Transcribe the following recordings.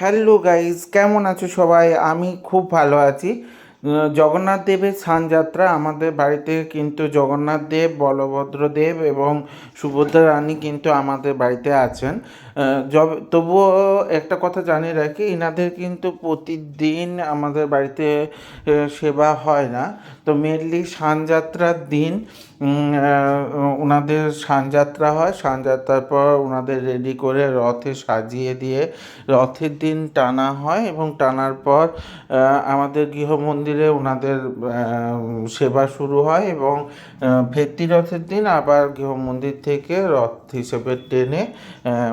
Hello guys কেমন আছো সবাই? আমি খুব ভালো আছি। জগন্নাথ দেবের স্নানযাত্রা আমাদের বাড়িতে কিন্তু জগন্নাথ দেব, বলভদ্র দেব এবং সুভদ্রা রানী কিন্তু আমাদের বাড়িতে আছেন। তবুও একটা কথা জানিয়ে রাখি এনাদের কিন্তু প্রতিদিন আমাদের বাড়িতে সেবা হয় না। তো মেনলি স্নানযাত্রার দিন ওনাদের স্নানযাত্রা হয়। স্নানযাত্রার পর ওনাদের রেডি করে রথে সাজিয়ে দিয়ে রথের দিন টানা হয় এবং টানার পর আমাদের গৃহ মন্দিরে ওনাদের সেবা শুরু হয় এবং ভেত্তি রথের দিন আবার গৃহ মন্দির থেকে রথ হিসেবে টেনে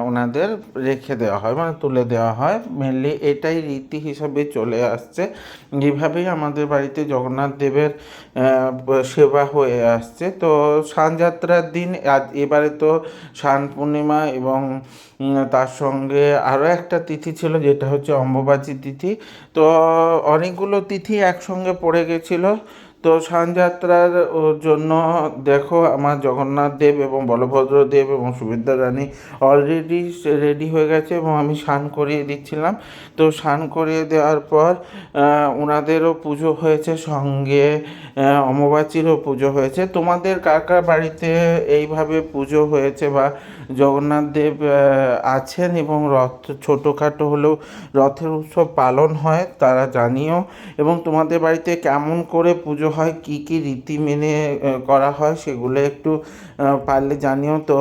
ওনাদের রেখে দেওয়া হয় মানে তুলে দেওয়া হয়। মেনলি এটাই রীতি হিসাবে চলে আসছে। এইভাবেই আমাদের বাড়িতে জগন্নাথ দেবের সেবা হয়ে আসছে। তো স্নানযাত্রার দিন এবারে তো স্নান পূর্ণিমা এবং তার সঙ্গে আরও একটা তিথি ছিল, যেটা হচ্ছে অম্বুবাচী তিথি। তো অনেকগুলো তিথি একসঙ্গে পড়ে গেছিল। তো স্নানযাত্রার ও জন্য দেখো আমার জগন্নাথ দেব এবং বলভদ্র দেব এবং সুভদ্রা রানী অলরেডি রেডি হয়ে গেছে এবং আমি স্নান করিয়ে দিচ্ছিলাম। তো স্নান করিয়ে দেওয়ার পর ওনাদেরও পুজো হয়েছে সঙ্গে আহ, পুজো হয়েছে। তোমাদের কার কার বাড়িতে এইভাবে পুজো হয়েছে বা জগন্নাথ দেব আছেন এবং রথ ছোটোখাটো হলেও রথের উৎসব পালন হয় তারা জানিও। এবং তোমাদের বাড়িতে কেমন করে পুজো হয়, কি কি রীতি মেনে করা হয় সেগুলো একটু পারলে জানিও। তো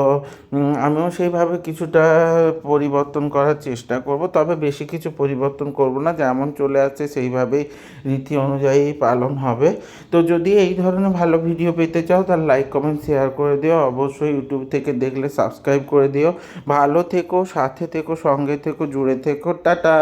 আমিও সেইভাবে কিছুটা পরিবর্তন করার চেষ্টা করব। তবে বেশি কিছু পরিবর্তন করব না, যেমন চলে আসছে সেইভাবেই রীতি অনুযায়ী পালন হবে। তো যদি এই ধরনের ভালো ভিডিও পেতে চাও, তাহলে লাইক কমেন্ট শেয়ার করে দিও। অবশ্যই ইউটিউব থেকে দেখলে সাবস্ক্রাইব করে দিও। ভালো থেকো, সাথে থেকো, সঙ্গে থেকো, জুড়ে থেকো। টাটা!